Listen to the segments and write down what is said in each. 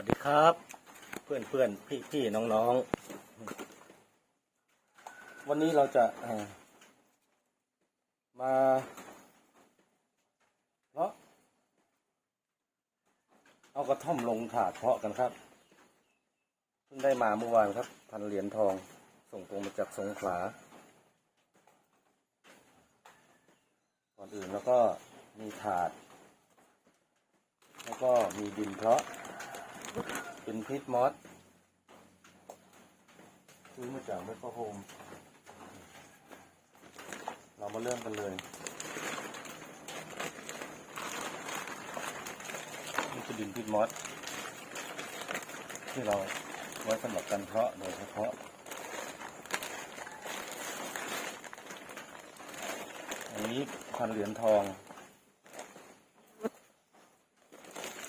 วัสดีครับ เพื่อนเพื่อนพี่พี่น้องน้องๆวันนี้เราจะมาเพาะเอากระท่อมลงถาดเพาะกันครับเพิ่งได้มาเมื่อวานครับ พันเหรียญทองส่งตรงมาจากสงขลาก่อนอื่นแล้วก็มีถาด แล้วก็มีดินเพาะ เป็นพิษมอสซื้อมาจากเมกโฮม เรามาเริ่มกันเลยนี่คือดินพิษมอสที่เราไว้สำหรับการเพาะโดยเฉพาะอันนี้พันเหรียญทอง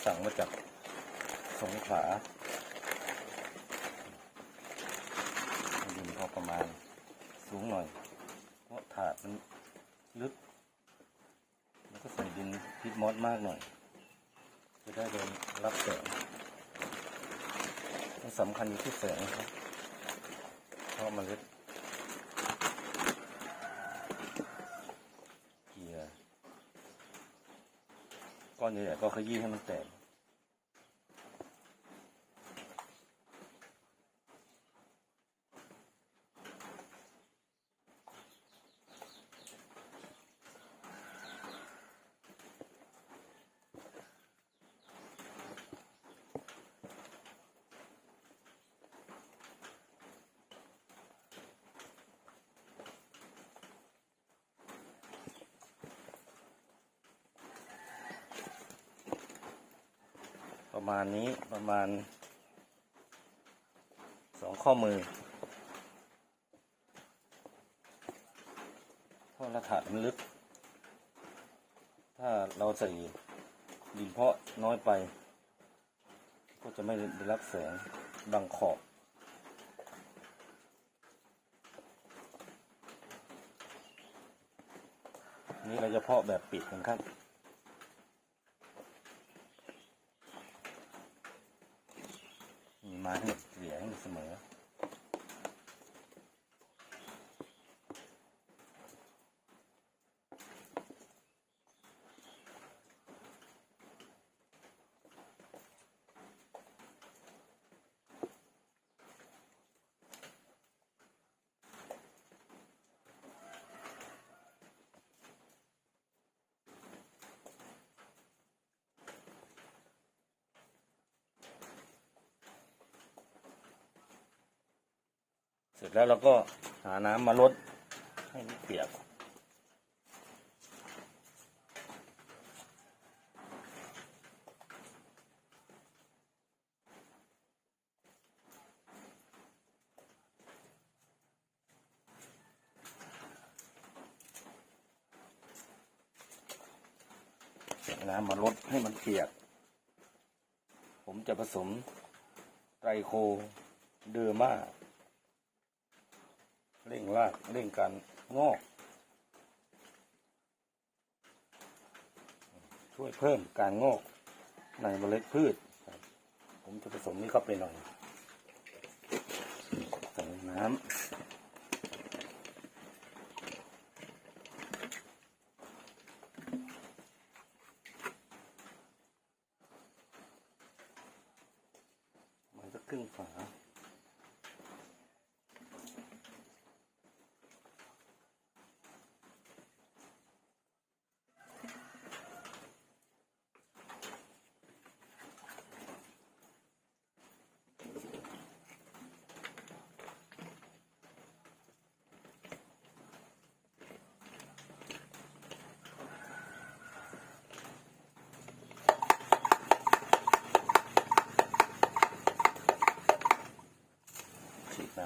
สั่งมาจาก สงขลาดินพอประมาณสูงหน่อย เพราะถาดมันลึก แล้วก็ใส่ดินพิษมอสมากหน่อย จะได้โดนรับแสงสำคัญอยู่ที่แสงครับเพราะเมล็ดเกียร์ก้อนใหญ่ๆก็ขยี้ให้มันแตก ประมาณนี้ประมาณสองข้อมือเพราะระถาดมันลึก ถ้าเราใส่ดินเพาะน้อยไป ก็จะไม่ได้รับแสงบังขอบ นี่เราจะเพาะแบบปิดกันครับ มีไม้ให้เกลี่ยให้เสมอ เสร็จแล้วเราก็หาน้ำมาลดให้มันเปียก น้ำมาลดให้มันเปียก ผมจะผสมไตรโคเดอร์มา ร่งรากเร่งการงอก ช่วยเพิ่มการงอกในเมล็ดพืช ผมจะผสมนี้เข้าไปหน่อยใส่น้ำมันจะครึ่งฝา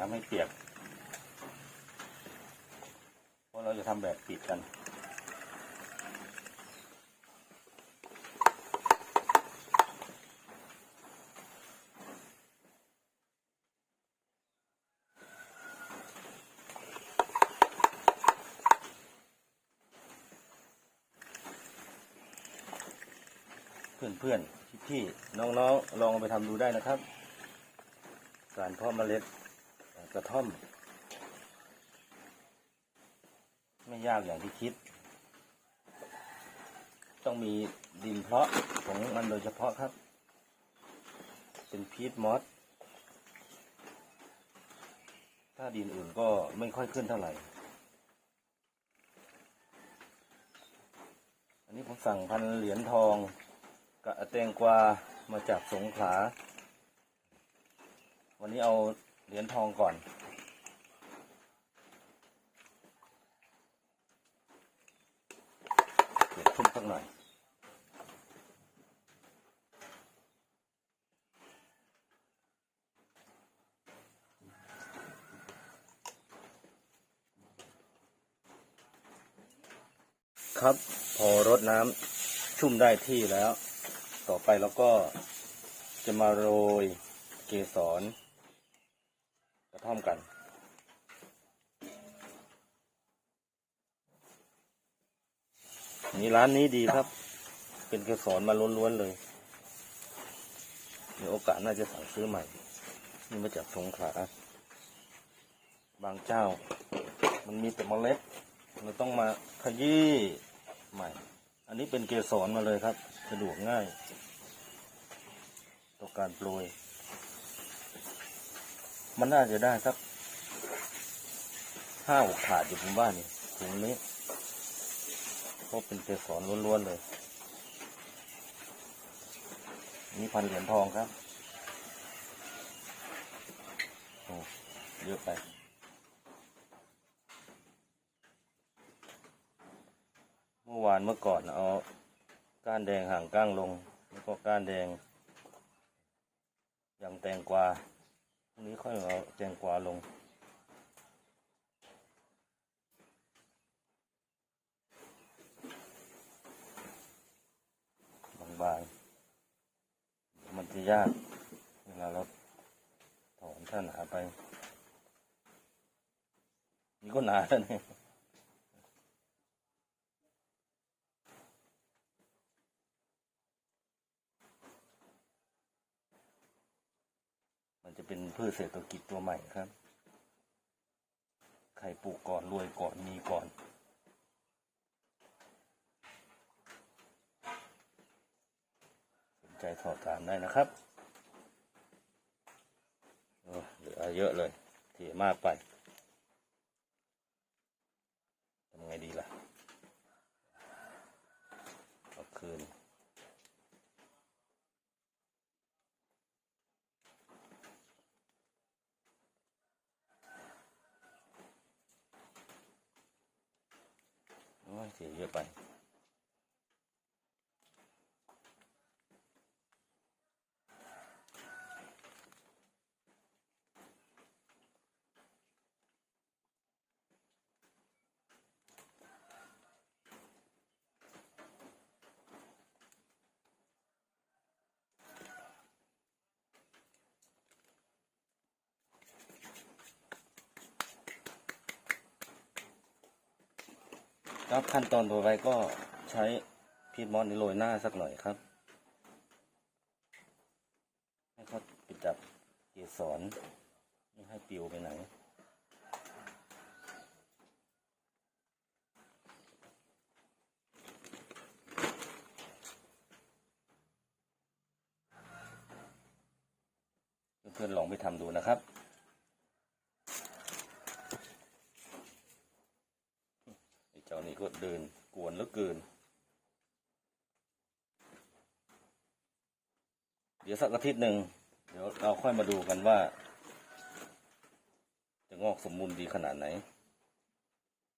ฉีดน้ำให้เปียกเพราะเราจะทำแบบปิดกันเพื่อนๆพี่ๆน้องๆลองเอาไปทำดูได้นะครับ การเพาะเมล็ด กระท่อม ไม่ยากอย่างที่คิด ต้องมีดินเพาะของมันโดยเฉพาะครับ เป็นพีทมอสถ้าดินอื่นก็ไม่ค่อยขึ้นเท่าไหร่ อันนี้ผมสั่งพันเหรียญทองกับแตงกวามาจากสงขลา วันนี้เอา เหรียญทองก่อนเก็บชุ่มสักหน่อยครับพอรดน้ำชุ่มได้ที่แล้ว ต่อไปเราก็จะมาโรยเกสร กระท่อมกันนี่ร้านนี้ดีครับ เป็นเกสรมาล้วนๆเลยมีโอกาสน่าจะสั่งซื้อใหม่ นี่มาจากสงขลาบางเจ้า มันมีแต่เมล็ดเราต้องมาขยี้ใหม่ อันนี้เป็นเกสรมาเลยครับ สะดวกง่าย ต่อการโปรย มันน่าจะได้สักห้าหกถาดอยู่ผมว่านี่ถุงนี้เพราะเป็นเกสรล้วนๆเลยนี่พันเหรียญทองครับโอ้เยอะไปเมื่อวานเมื่อก่อนเอาก้านแดงห่างก้างลง แล้วก็ก้านแดงอย่างแตงกวา พรุ่งนี้ค่อยเอาแตงกวาลง บางๆ มันจะยากเวลาเราถอนท่าหนาไป นี่ก็หนาแล้วเนี่ย จะเป็นพืชเศรษฐกิจตัวใหม่ครับ ใครปลูกก่อนรวยก่อนมีก่อน สนใจสอบถามได้นะครับโอ้เหลือเยอะเลยเถี่มากไปทำไงดีล่ะเอาคืน โอ้ยเสียเยอะ ไป ครับขั้นตอนต่อไปก็ใช้พีทมอสนี่โรยหน้าสักหน่อยครับ ให้เขาไปจับเกสรไม่ให้ปิวไปไหนเพื่อนๆลองไปทำดูนะครับ ไอ้เจ้านี่ก็เดินกวนเหลือเกิน เดี๋ยวสักอาทิตย์หนึ่งเดี๋ยวเราค่อยมาดูกันว่า จะงอกสมบูรณ์ดีขนาดไหน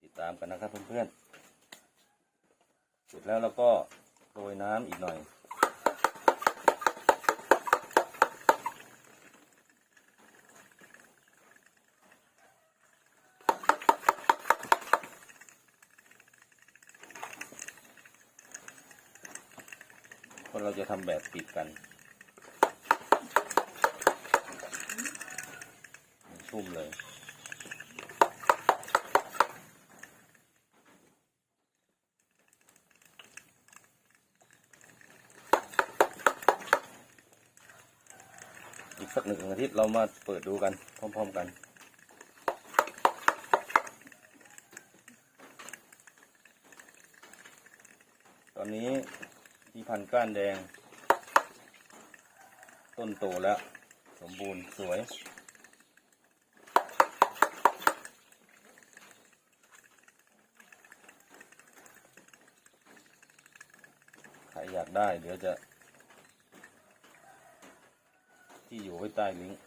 ติดตามกันนะครับเพื่อนๆเสร็จแล้วเราก็โรยน้ำอีกหน่อย ราะเราจะทำแบบปิดกันชุ่มเลย อีกสักหนึ่งอาทิตย์เรามาเปิดดูกัน พร้อม ๆ กันตอนนี้ ที่พันก้านแดง ต้นโตแล้ว สมบูรณ์สวย ใครอยากได้เดี๋ยวจะ ที่อยู่ไว้ใต้ลิงก์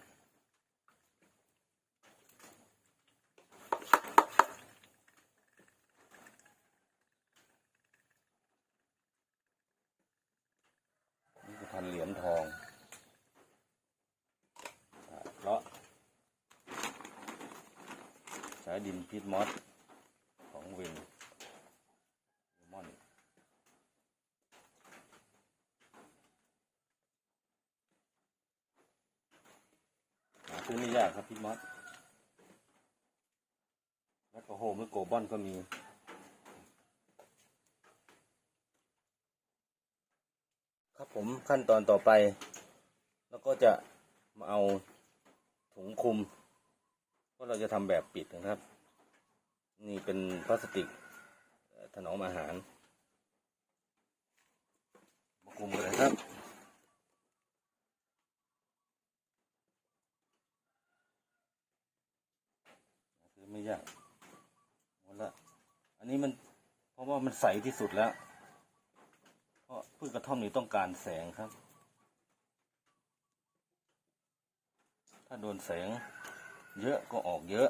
พันเหรียญทองเพราะใช้ดินพิษมอสของเวนมอนหาซื้อไม่ยากครับพี่มอสแล้วก็โฮมหรือโกบอนก็มี ครับ ผมขั้นตอนต่อไป แล้วก็จะมาเอาถุงคลุมเพราะเราจะทำแบบปิดนะครับ นี่เป็นพลาสติกถนอมอาหาร มาคลุมกันเลยครับซื้อไม่ยากหมดละอันนี้มันเพราะว่ามันใสที่สุดแล้ว เพราะพืชกระท่อมนี้ต้องการแสงครับ ถ้าโดนแสงเยอะก็ออกเยอะ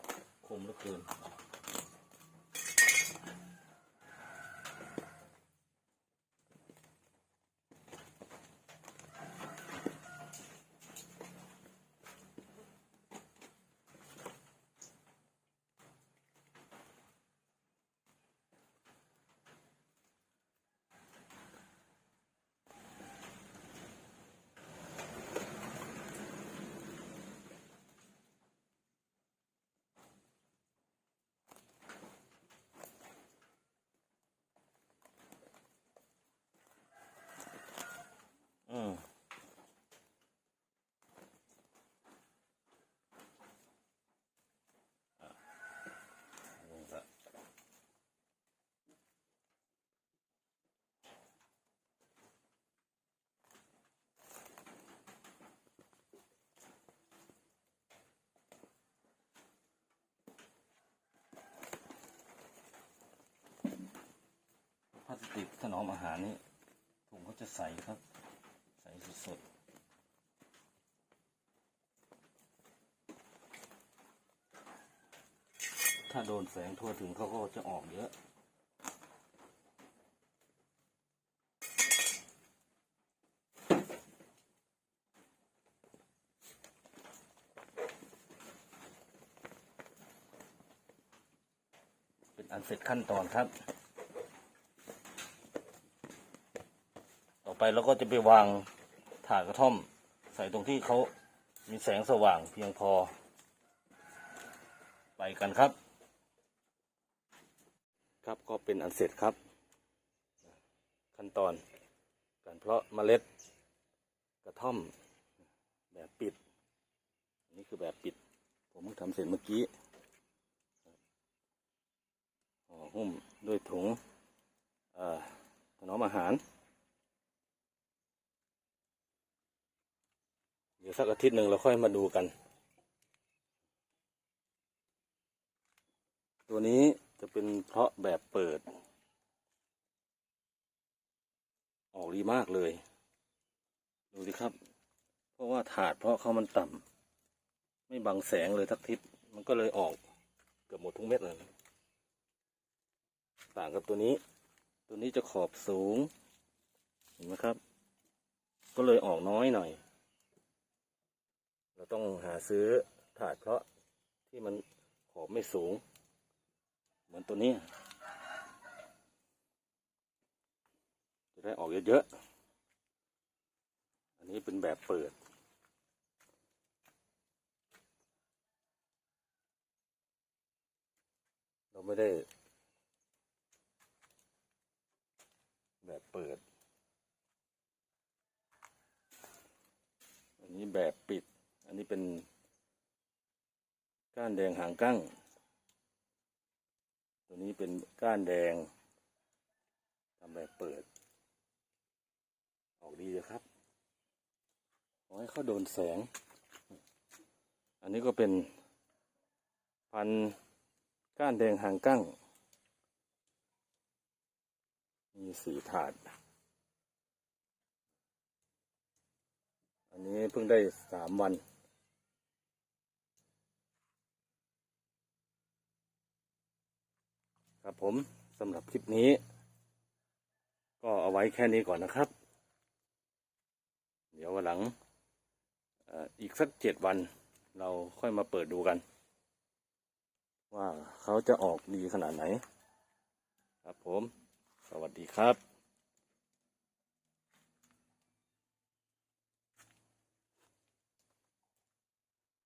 คมเหลือเกิน สติกถนอมอาหารนี่ถุงเขาจะใสครับ ใสสดๆถ้าโดนแสงทั่วถึงเขาก็จะออกเยอะเป็นอันเสร็จขั้นตอนครับ ต่อ ไปเราก็จะไปวางถากระท่อม ใส่ตรงที่เขามีแสงสว่างเพียงพอ ไปกันครับ ครับก็เป็นอันเสร็จครับ ขั้นตอนการเพาะเมล็ดกระท่อม แบบปิดนนี้คือแบบปิด ผมเพิ่งทำเสร็จเมื่อกี้ห่อหุ้มด้วยถุงถนอมอาหาร ดี๋ยวสักอาทิตย์หนึ่งเราค่อยมาดูกัน ตัวนี้จะเป็นเพาะแบบเปิด ออกรีมากเลย ดูสิครับ เพราะว่าถาดเพราะเขามันต่ำไม่บังแสงเลยทักทิศมันก็เลยออกเกือบหมดทุกเม็ดเลยต่างกับตัวนี้ ตัวนี้จะขอบสูง เห็นไหมครับ ก็เลยออกน้อยหน่อย ต้องหาซื้อถาดเพราะที่มันขอบไม่สูง เหมือนตัวนี้ จะได้ออกเยอะๆ อันนี้เป็นแบบเปิดเราไม่ได้ แบบเปิด อันนี้แบบปิด อันนี้เป็นก้านแดงหางกั้ง ตัวนี้เป็นก้านแดงทำแบบเปิด ออกดีเลยครับขอให้เขาโดนแสง อันนี้ก็เป็นพันก้านแดงหางกั้ง มีสีถาด อันนี้เพิ่งได้สามวัน ครับผมสำหรับคลิปนี้ ก็เอาไว้แค่นี้ก่อนนะครับ เดี๋ยววันหลังอีกสักเจ็ดวัน เราค่อยมาเปิดดูกัน ว่าเขาจะออกดีขนาดไหน ครับผม สวัสดีครับ